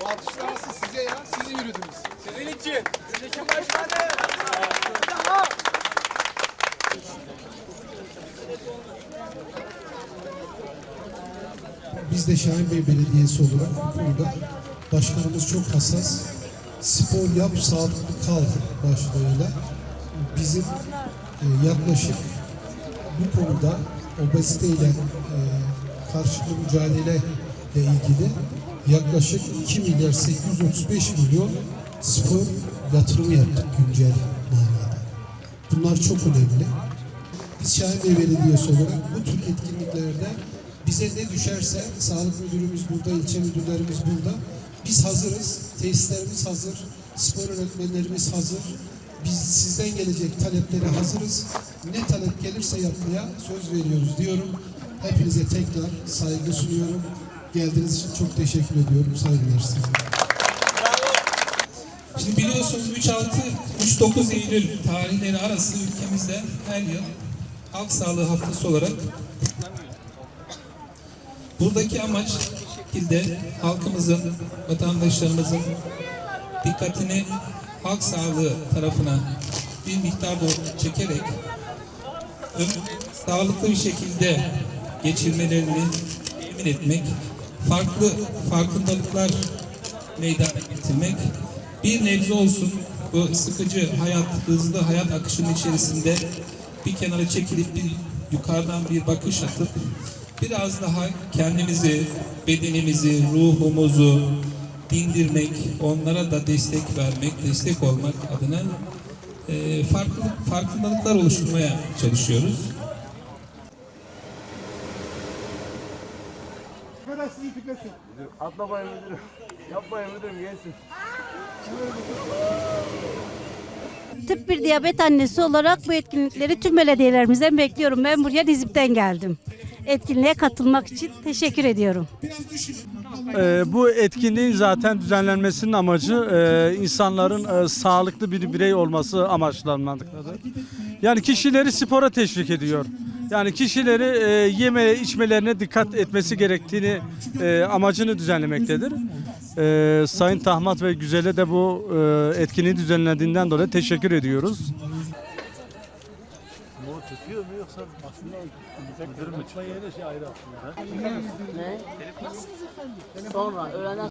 Bu alkışlar nasıl size ya? Siz yürüdünüz. Sizin için. Zeki Başkanı. Biz de Şahin Bey Belediyesi olarak bu konuda başkanımız çok hassas. Spor yap, sağlıklı kal başlığıyla bizim e, yaklaşık bu konuda obeziteyle e, karşılıklı mücadele ile ilgili yaklaşık 2 milyar 835 milyon spor yatırımı yaptık güncel manada. Bunlar çok önemli. Biz Şahin Belediyesi olarak bu tür etkinliklerde bize ne düşerse sağlık müdürümüz burada, ilçe müdürlerimiz burada. Biz hazırız. Tesislerimiz hazır. Spor öğretmenlerimiz hazır. Biz sizden gelecek taleplere hazırız. Ne talep gelirse yapmaya söz veriyoruz diyorum. Hepinize tekrar saygı sunuyorum. Geldiğiniz için çok teşekkür ediyorum. Saygılar size. Şimdi biliyorsunuz 3-6-3-9 Eylül tarihleri arası ülkemizde her yıl halk sağlığı haftası olarak buradaki amaç şekilde halkımızın, vatandaşlarımızın dikkatini halk sağlığı tarafına bir miktar doğru çekerek sağlıklı bir şekilde geçirmelerini temin etmek, farklı farkındalıklar meydana getirmek, bir nebze olsun bu sıkıcı hayat, hızlı hayat akışının içerisinde bir kenara çekilip bir yukarıdan bir bakış atıp biraz daha kendimizi, bedenimizi, ruhumuzu dindirmek, onlara da destek vermek, destek olmak adına e, farklı farkındalıklar oluşturmaya çalışıyoruz. Atlamayın müdürüm. Yapmayın müdürüm gelsin. Tıp bir diyabet annesi olarak bu etkinlikleri tüm belediyelerimizden bekliyorum. Ben buraya Dizip'ten geldim. Etkinliğe katılmak için teşekkür ediyorum. Ee, bu etkinliğin zaten düzenlenmesinin amacı e, insanların e, sağlıklı bir birey olması amaçlanmaktadır. Yani kişileri spora teşvik ediyor. Yani kişileri e, yeme içmelerine dikkat etmesi gerektiğini e, amacını düzenlemektedir. E, Sayın Tahmat ve Güzel'e de bu e, etkinliği düzenlediğinden dolayı teşekkür ediyoruz. Tutuyor mu yoksa aslında müdürüm mü? Yeni şey ayrı aslında. Sonra öğleden